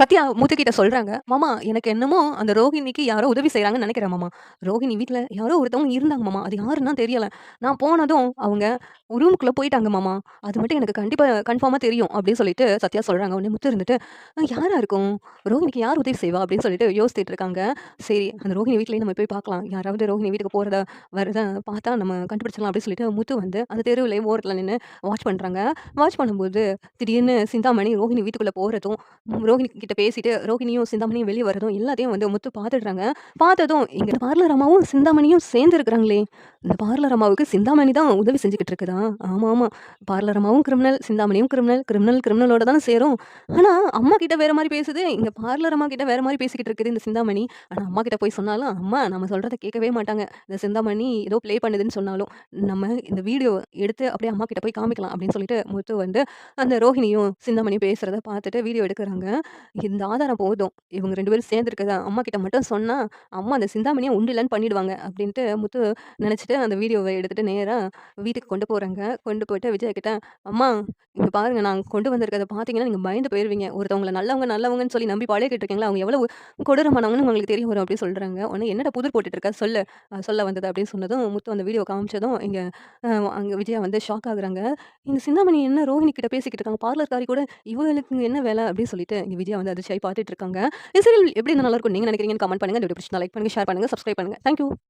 சத்யா முத்துக்கிட்ட சொல்றாங்க, "மாமா எனக்கு என்னமோ அந்த ரோகிணிக்கு யாரோ உதவி செய்கிறாங்கன்னு நினைக்கிறேன் மாமா. ரோகிணி வீட்டில் யாரோ ஒருத்தவங்க இருந்தாங்க மாமா. அது யாருன்னா தெரியலை தெரியல. நான் போனதும் அவங்க ரூமுக்குள்ள போயிட்டாங்க மாமா. அது மட்டும் எனக்கு கண்டிப்பா கன்ஃபார்மா தெரியும்." அப்படின்னு சொல்லிட்டு சத்யா சொல்றாங்க. உடனே முத்து இருந்துட்டு, யாரா இருக்கும்? ரோகிணிக்கு யார் உதவி செய்வா?" அப்படின்னு சொல்லிட்டு யோசிச்சுட்டு இருக்காங்க. சரி அந்த ரோஹிணி வீட்லயே நம்ம போய் பார்க்கலாம். யாராவது ரோஹிணி வீட்டுக்கு போகிறத வரத பார்த்தா நம்ம கண்டுபிடிச்சிடலாம் அப்படின்னு சொல்லிட்டு முத்து வந்து அந்த தெருவிலேயே ஓரத்துல நின்று வாட்ச் பண்றாங்க. வாட்ச் பண்ணும்போது திடீர்னு சிந்தாமணி ரோஹிணி வீட்டுக்குள்ள போறதும், ரோஹிணி கிட்ட பேசிட்டு ரோகிணியும், சிந்தாமணியும் வெளியே வரதும் எல்லாத்தையும் வந்து முத்து பார்த்துடுறாங்க. பார்த்ததும் இங்கே பார்லர் அம்மாவும், சிந்தாமணியும் சேர்ந்து இருக்கிறாங்களே! இந்த பார்லர் அம்மாவுக்கு சிந்தாமணி தான் உதவி செஞ்சுக்கிட்டு இருக்குதா? ஆமாம் ஆமாம் பார்லர் அம்மாவும் கிரிமினல், சிந்தாமணியும் கிரிமினல். கிரிமினல் கிரிமினலோட தான் சேரும். ஆனால் அம்மா கிட்ட வேற மாதிரி பேசுது. இங்கே பார்லர் அம்மா கிட்ட வேற மாதிரி பேசிக்கிட்டு இருக்குது இந்த சிந்தாமணி. ஆனால் அம்மா கிட்ட போய் சொன்னாலும், அம்மா நம்ம சொல்கிறத கேட்கவே மாட்டாங்க. இந்த சிந்தாமணி ஏதோ ப்ளே பண்ணுதுன்னு சொன்னாலும், நம்ம இந்த வீடியோ எடுத்து அப்படியே அம்மா கிட்ட போய் காமிக்கலாம் அப்படின்னு சொல்லிட்டு முத்து வந்து அந்த ரோஹிணியும், சிந்தாமணியும் பேசுகிறத பார்த்துட்டு வீடியோ எடுக்கிறாங்க இந்த ஆதாரம் போதும். இவங்க ரெண்டு பேரும் சேர்ந்துருக்கதா அம்மா கிட்ட மட்டும் சொன்னால் அம்மா அந்த சிந்தாமணியை உண்டு இல்லைன்னு பண்ணிடுவாங்க அப்படின்ட்டு முத்து நினச்சிட்டு அந்த வீடியோவை எடுத்துகிட்டு நேராக வீட்டுக்கு கொண்டு போகிறாங்க கொண்டு போயிட்டு விஜயா கிட்ட, "அம்மா இங்கே பாருங்கள் நான் கொண்டு வந்திருக்கிறத பார்த்தீங்கன்னா, நீங்கள் பயந்து போயிடுவீங்க ஒருத்தவங்கள நல்லவங்க நல்லவங்கன்னு சொல்லி நம்பி பழகிட்டு இருக்கீங்களா, அவங்க எவ்வளோ கொடூரமானவங்கன்னு உங்களுக்கு தெரிய வரும்." அப்படின்னு சொல்கிறாங்க உடனே "என்னடா புதிர் போட்டுட்டு சொல்ல சொல்ல வந்தது." அப்படின்னு சொன்னதும், முத்து அந்த வீடியோ காமிச்சதும், இங்கே அங்கே விஜயா வந்து ஷாக் ஆகுறாங்க. "இந்த சிந்தாமணி என்ன ரோஹிணி கிட்ட பேசிக்கிட்டு இருக்காங்க. பார்லர்காரி கூட இவங்களுக்கு என்ன வேலை அப்படின்னு சொல்லிட்டு இங்கே விஜயா வந்து அதிர்ச்சியாயி பார்த்துட்டு இருக்காங்க. இந்த சீரியல் எப்படி நல்லா இருக்கும் நீங்க நினைக்கிறீங்க கமெண்ட் பண்ணுங்க. இந்த வீடியோ பிடிச்சிருந்தா லைக் பண்ணுங்க, ஷேர் பண்ணுங்க, சப்ஸ்கிரைப் பண்ணுங்க. Thank you.